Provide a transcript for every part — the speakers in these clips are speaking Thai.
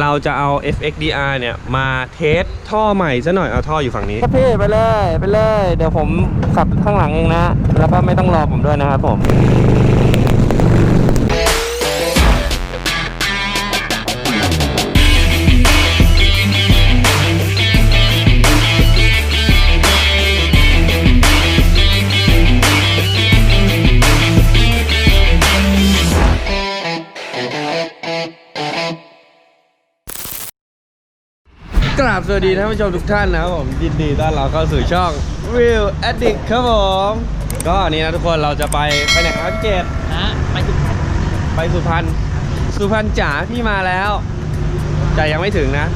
เราจะเอา FXDR เนี่ย มาเทสท่อใหม่ซะหน่อยเอาท่ออยู่ฝั่งนี้ครับพี่ไปเลย ไปเลย เดี๋ยวผมขับข้างหลังเองนะ แล้วก็ไม่ต้องรอผมด้วยนะครับผม กราบสวัสดีท่านผู้ชมทุกท่านนะครับผมยินดีต้อนรับเข้าสู่ช่อง Real Addict ครับผม ก็นี่นะทุกคนเราจะไปไปไหนครับพี่เจตนะไปทุกไปสุพรรณสุพรรณจ๋าพี่มาแล้วแต่ยังไม่ถึงนะ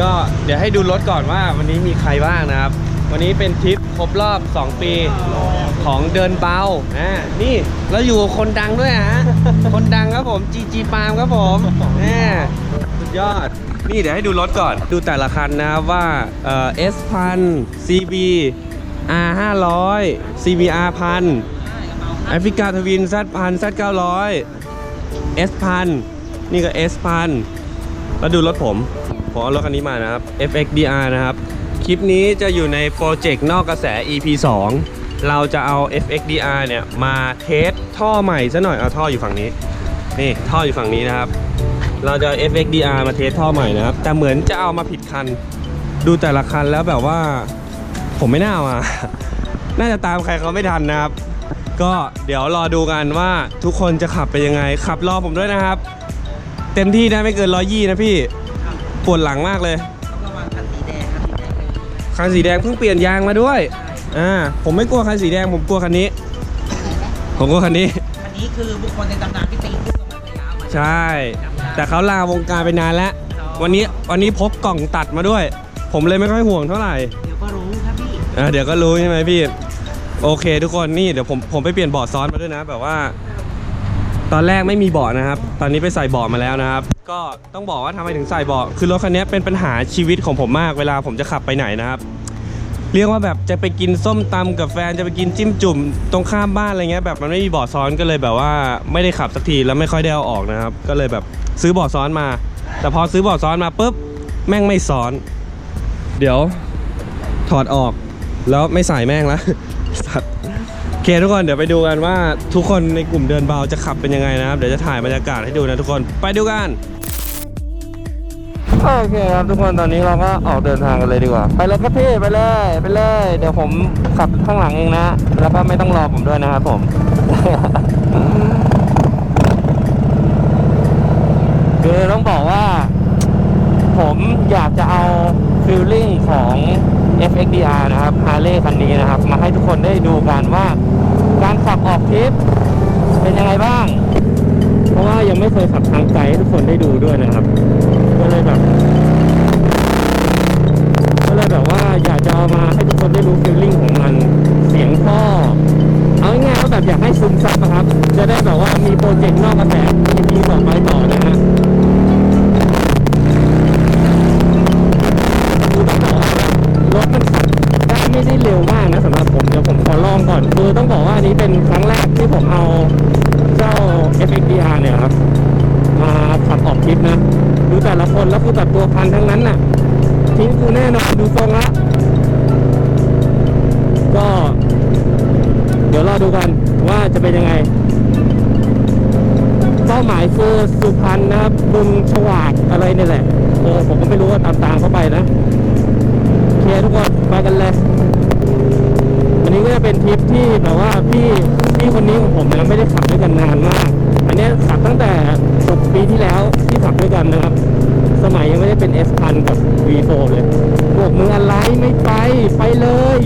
ก็เดี๋ยวให้ดูรถก่อนว่าวันนี้มีใครบ้างนะครับ วันนี้เป็นทริปครบรอบ 2 ปีของเดินเบาอ่านี่เราอยู่กับคนดังด้วยฮะ คนดังครับผม GG ปาล์มครับผมแน่สุดยอด นี่เดี๋ยวให้ดูรถก่อน ดูแต่ละคันนะครับว่าเอ่อ S พัน CB R 500 CBR พันแอฟริกาทวิน Z พัน Z 900 S พันนี่ก็ S พันแล้วดูรถผมผมเอารถคันนี้มานะครับ FXDR นะครับ คลิปนี้จะอยู่ในโปรเจกต์นอกกระแส EP 2 เราจะเอา FXDR เนี่ย มาเทสท่อใหม่ซะหน่อย เอาท่ออยู่ฝั่งนี้ นี่ท่ออยู่ฝั่งนี้นะครับ เราจะเอา FXDR มาเทสท่อใหม่นะครับ แต่เหมือนจะเอามาผิดคัน ดูแต่ละคันแล้วแบบว่า ผมไม่น่าเอามา น่าจะตามใครเขาไม่ทันนะครับ ก็เดี๋ยวรอดูกันว่าทุกคนจะขับไปยังไง ขับรอผมด้วยนะครับ เต็มที่ได้ไม่เกินร้อยยี่นะพี่ ปวดหลังมากเลยระวังคันสีแดงคันสีแดงเลยคันสีแดงเพิ่งเปลี่ยนยางมาด้วย อ่า ผมไม่กลัวคันสีแดง ผมกลัวคันนี้ ผมกลัวคันนี้ คันนี้คือบุคคลในตำนานที่ตีขึ้นตรงมาสยามอะใช่ แต่เขาลาวงการไปนานแล้ว วันนี้วันนี้พกกล่องตัดมาด้วย ผมเลยไม่ค่อยห่วงเท่าไหร่เดี๋ยวก็รู้ครับพี่อ่าเดี๋ยวก็รู้ใช่ไหมพี่ โอเค ทุกคนนี่เดี๋ยวผมผมไปเปลี่ยนเบาะซ้อนมาด้วยนะ แบบว่า ตอนแรกไม่มีเบาะนะครับ ตอนนี้ไปใส่เบาะมาแล้วนะครับ ก็ต้องบอกว่าทำไมถึงใส่เบาะคือรถคันนี้เป็นปัญหาชีวิตของผมมากเวลาผมจะขับไปไหนนะครับเรียกว่าแบบจะไปกินส้มตำกับแฟนจะไปกินจิ้มจุ่มตรงข้ามบ้านอะไรเงี้ยแบบมันไม่มีเบาะซ้อนก็เลยแบบว่าไม่ได้ขับสักทีแล้วไม่ค่อยได้เอาออกนะครับ ก็เลยแบบ ซื้อเบาะซ้อนมา แต่พอซื้อเบาะซ้อนมาปุ๊บแม่งไม่ซ้อน เดี๋ยวถอดออก แล้วไม่ใส่แม่งละสัตว์โอเคทุกคนเดี๋ยวไปดูกันว่าทุกคนในกลุ่มเดินเบาจะขับเป็นยังไงนะครับ เดี๋ยวจะถ่ายบรรยากาศให้ดูนะทุกคนไปดูกันโอเคครับทุกคนตอนนี้เราก็ออกเดินทางกันเลยดีกว่า ไปเลยครับพี่ไปเลยไปเลย เดี๋ยวผมขับข้างหลังเองนะ แล้วก็ไม่ต้องรอผมด้วยนะครับผม คือต้องบอกว่า ผมอยากจะเอาฟิลลิ่งของ FXDR นะครับ Harley คันนี้นะครับ มาให้ทุกคนได้ดูกันว่า การขับออกทริปเป็นยังไงบ้าง เพราะว่ายังไม่เคยขับทางไกลให้ทุกคนได้ดูด้วยนะครับ ก็เลยแบบก็เลยแบบว่าอยากจะเอามาให้ทุกคนได้รู้ฟีลลิ่งของมันเสียงท่อเอาง่ายๆว่าแบบอยากให้ซึมซับอะครับ จะได้แบบว่ามีโปรเจกต์นอกกระแส EP ต่อไป แล้วคือแบบตัวพันทั้งนั้นน่ะทิ้งกูแน่นอนดูทรงละก็ เดี๋ยวรอดูกันว่าจะเป็นยังไง เป้าหมายคือสุพรรณนะครับบึงฉวากอะไรนี่แหละเออผมก็ไม่รู้ว่าตามตามๆเข้าไปนะโอเคทุกคนไปกันเลยอันนี้ก็จะเป็นทริปที่แบบว่าพี่พี่คนนี้ของผมเนี่ยไม่ได้ขับด้วยกันนานมาก อันนี้ขับตั้งแต่ศปีที่แล้วที่ขับด้วยกันนะครับ สมัยยังไม่ได้เป็น S พันกับ V4 เลยบวกมืออะไรไม่ไป ไปเลย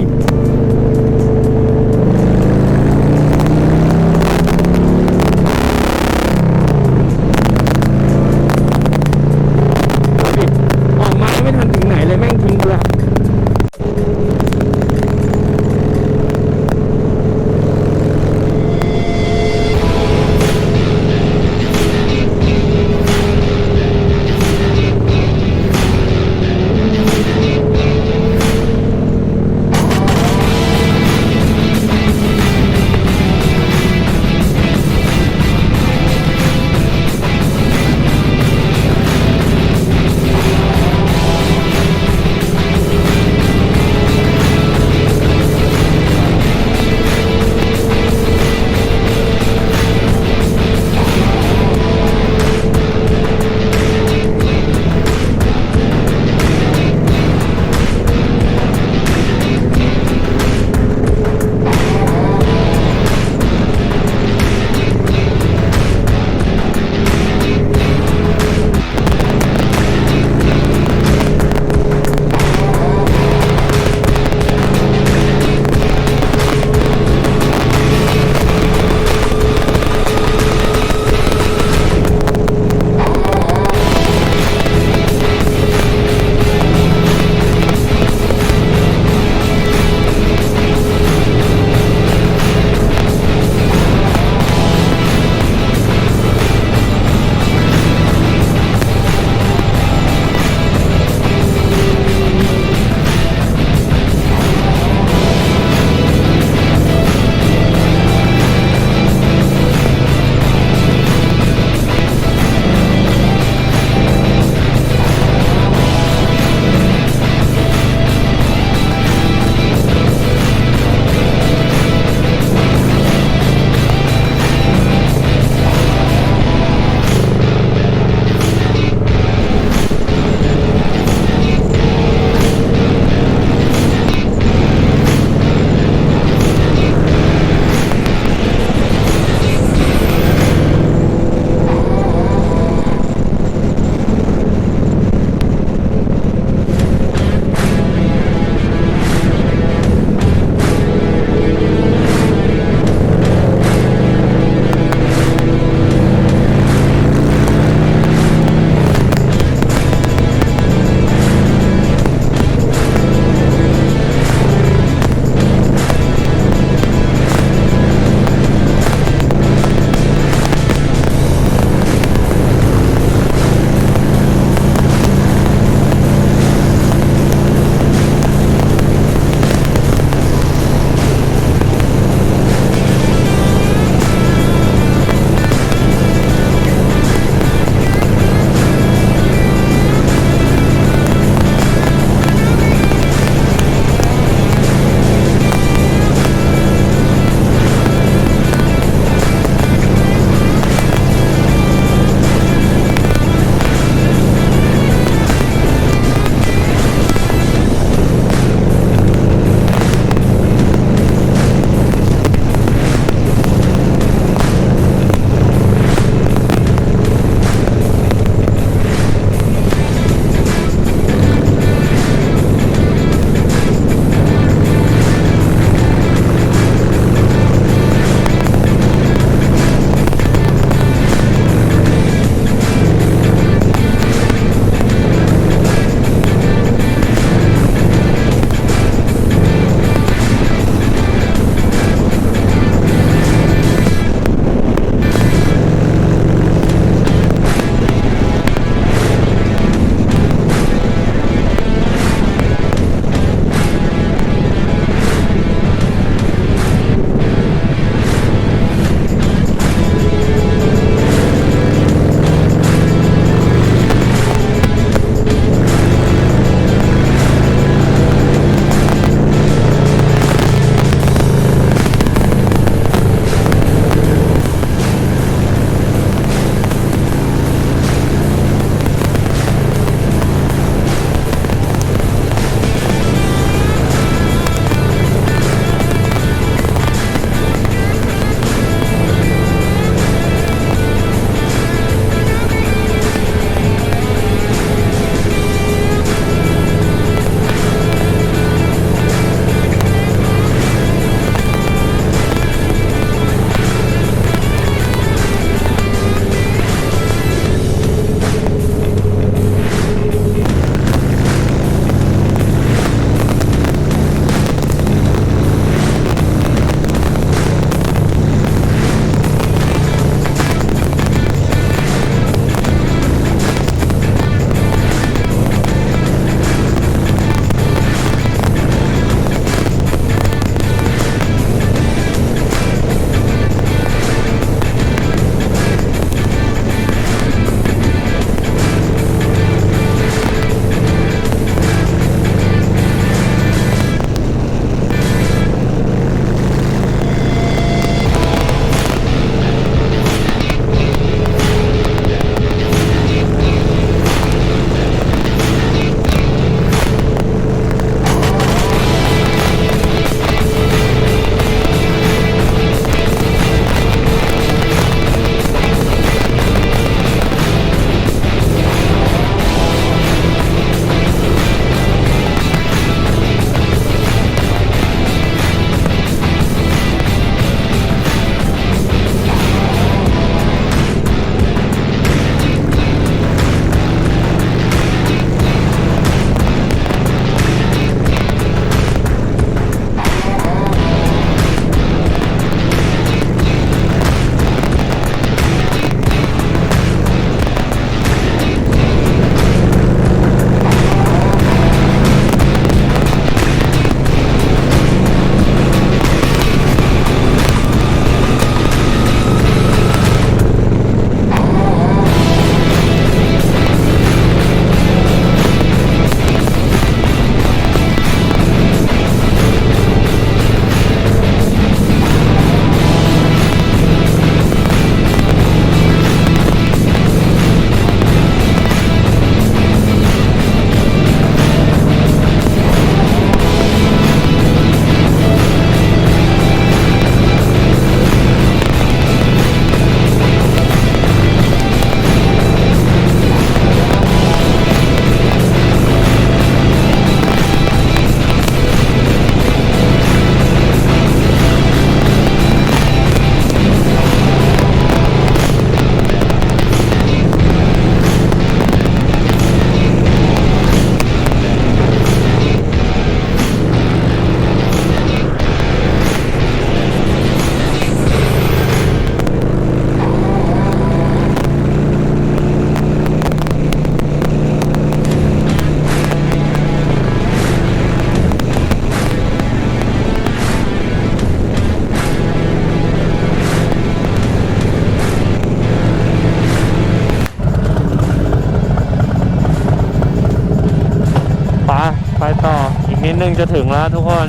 จะถึงแล้วทุกคน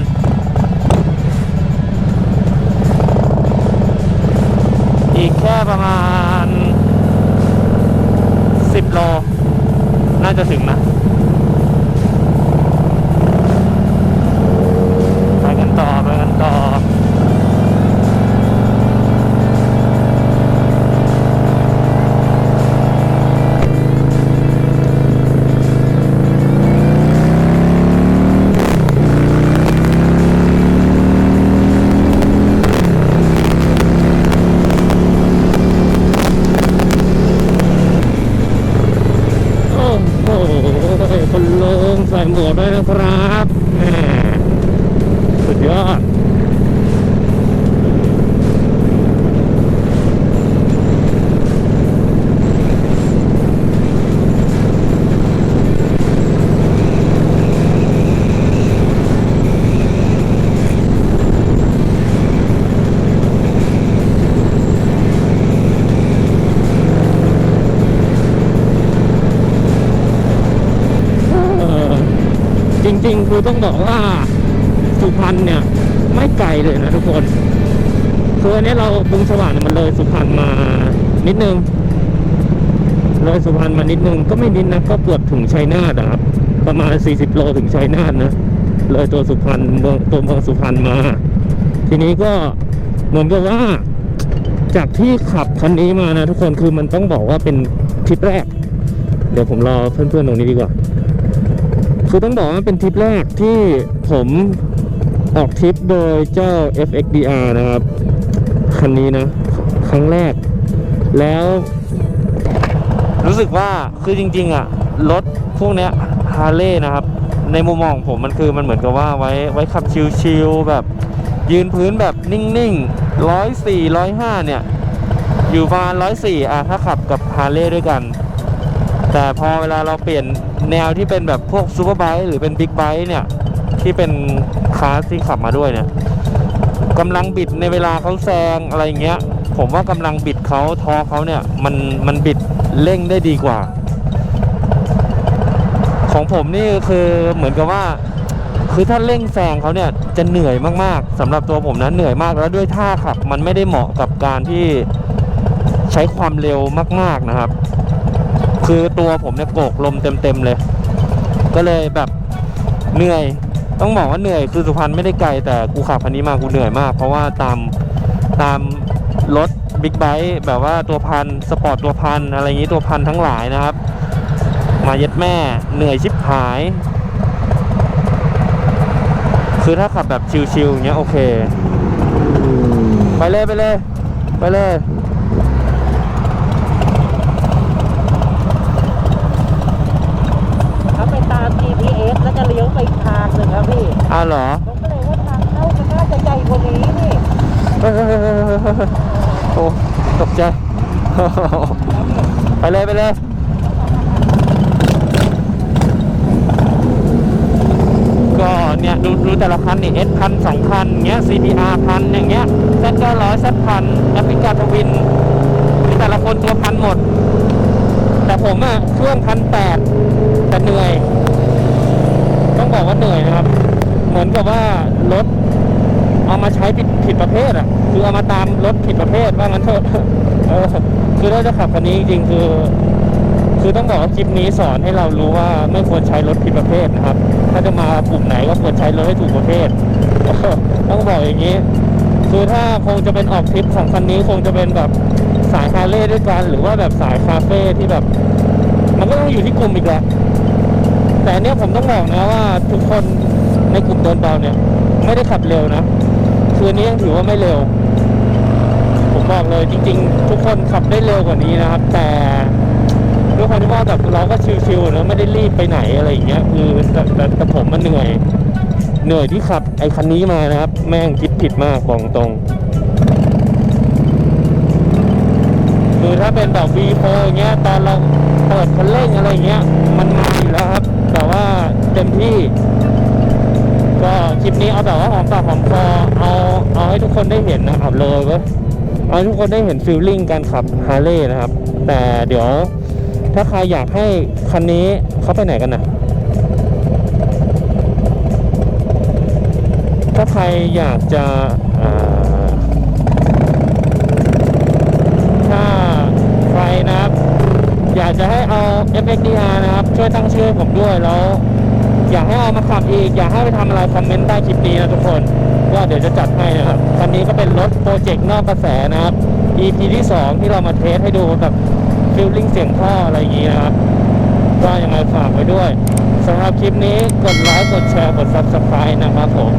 อีกแค่ประมาณ 10 โล น่าจะถึงนะ งใส่หมวกด้วยนะครับสุดยอด ต้องบอกว่าสุพรรณเนี่ย ไม่ไกลเลยนะทุกคนคืออันนี้เราบุงสว่างมันเลยสุพรรณมานิดนึงเลยสุพรรณมานิดนึงก็ไม่นิดนะก็เกือบถึงชัยนาทอะครับ ประมาณ 40 โลถึงชัยนาทนะเลยตัวสุพรรณเมืองตัวเมืองสุพรรณมา ทีนี้ก็เหมือนกับว่า จากที่ขับคันนี้มานะทุกคนคือมันต้องบอกว่าเป็นทริปแรก เดี๋ยวผมรอเพื่อนๆตรงนี้ดีกว่า คือต้องบอกว่าเป็นทริปแรกที่ผมออกทริปโดยเจ้า FXDR นะครับ คันนี้นะ ครั้งแรก แล้ว รู้สึกว่าคือจริง ๆอะ รถพวกเนี้ยฮาร์เลย์นะครับ ในมุมมองของผมมันคือมันเหมือนกับว่าไว้ไว้ขับชิลๆแบบยืนพื้นแบบนิ่งๆร้อยสี่ร้อยห้าเนี่ย อยู่ประมาณร้อยสี่อะถ้าขับกับฮาร์เลย์ด้วยกัน แต่พอเวลาเราเปลี่ยนแนวที่เป็นแบบพวกซูเปอร์ไบค์หรือเป็นบิ๊กไบค์เนี่ย ที่เป็นคลาสที่ขับมาด้วยเนี่ยกำลังบิดในเวลาเขาแซงอะไรเงี้ย ผมว่ากำลังบิดเขาทอเขาเนี่ย มันมันบิดเร่งได้ดีกว่า ของผมนี่คือเหมือนกับว่า คือถ้าเร่งแซงเขาเนี่ยจะเหนื่อยมากๆสำหรับตัวผมนะเหนื่อยมากแล้วด้วยท่าขับ มันไม่ได้เหมาะกับการที่ใช้ความเร็วมาก ๆนะครับ คือตัวผมเนี่ยโกกลมเต็มๆเลย ก็เลยแบบเหนื่อย ต้องบอกว่าเหนื่อย คือสุพรรณไม่ได้ไกลแต่กูขับคันนี้มากูเหนื่อยมาก เพราะว่าตามตามรถบิ๊กไบค์แบบว่าตัวพันสปอร์ตตัวพันอะไรอย่างนี้ตัวพันทั้งหลายนะครับ มาเย็ดแม่เหนื่อยชิบหาย คือถ้าขับแบบชิลๆอย่างเงี้ยโอเค ไปเลยไปเลย ไปเลย เขาไปตาม GPS แล้วจะเลี้ยวไปอีกทางหนึ่งครับพี่อ้าวเหรอ ผมก็เลยว่าทางเข้ามันน่าจะใหญ่กว่านี้นี่เฮ้ยเฮ้ยเฮ้ยเฮ้ยเฮ้ยเฮ้ยโอ้ตกใจ ไปเลยไปเลยก็เนี่ยดูดูแต่ละคันนี่ S พันสองพันเงี้ย CBR พันอย่างเงี้ย Z เก้าร้อย Z พันแอฟริกาทวินนี่แต่ละคนตัวพันหมด แต่ผมอะเครื่องพันแปดแต่เหนื่อยต้อง บอกว่าเหนื่อยนะครับ เหมือนกับว่ารถเอามาใช้ผิดผิดประเภทอะ คือเอามาตามรถผิดประเภทว่างั้นเถอะเออคือถ้าจะขับคันนี้จริงๆคือ คือต้องบอกว่าคลิปนี้สอนให้เรารู้ว่าไม่ควรใช้รถผิดประเภทนะครับ ถ้าจะมากลุ่มไหนก็ควรใช้รถให้ถูกประเภทต้องบอกอย่างนี้ คือถ้าคงจะเป็นออกทริปของคันนี้คงจะเป็นแบบสายฮาร์เลย์ด้วยกัน หรือว่าแบบสายคาเฟ่ที่แบบ มันก็ต้องอยู่ที่กลุ่มอีกแหละ แต่อันเนี้ยผมต้องบอกนะว่าทุกคนในกลุ่มเดินเบาเนี่ย ไม่ได้ขับเร็วนะคืนนี้ยังถือว่าไม่เร็ว ผมบอกเลยจริง ๆ ทุกคนขับได้เร็วกว่านี้นะครับ แต่ด้วยความที่ว่าแบบเราก็ชิวๆนะไม่ได้รีบไปไหนอะไรอย่างเงี้ยคือแต่แต่แต่ผมมันเหนื่อย เหนื่อยที่ขับไอ้คันนี้มานะครับ แม่งคิดผิดมากบอกตรงคือถ้าเป็นแบบ V4 อย่างเงี้ยตอนเราเปิดคันเร่งอะไรอย่างเงี้ย มันมาอยู่แล้วครับ แต่ว่า เต็มที่ ก็คลิปนี้เอาแบบว่าหอมปากหอมคอเอาเอาให้ทุกคนได้เห็นนะครับเลยเว้ยเอาให้ทุกคนได้เห็นฟิลลิ่งการขับฮาร์เลย์นะครับ แต่เดี๋ยวถ้าใครอยากให้คันนี้เขาไปไหนกันนะถ้าใครอยากจะถ้าใครนะครับ อยากจะให้เอา FXDR นะครับ ช่วยตั้งชื่อผมด้วยแล้ว อยากให้เอามาขับอีก อยากให้ไปทำอะไรคอมเมนต์ใต้คลิปนี้นะทุกคน ก็เดี๋ยวจะจัดให้นะครับคันนี้ก็เป็นรถโปรเจกต์นอกกระแสนะครับ EP ที่ 2 ที่เรามาเทสให้ดูแบบฟิลลิ่งเสียงท่ออะไรอย่างนี้นะครับก็ยังไงฝากไว้ด้วยสำหรับคลิปนี้กดไลค์กดแชร์กด Subscribe นะครับผม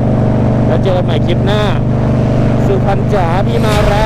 แล้วเจอกันใหม่คลิปหน้า สุพรรณจ๋าพี่มาแล้ว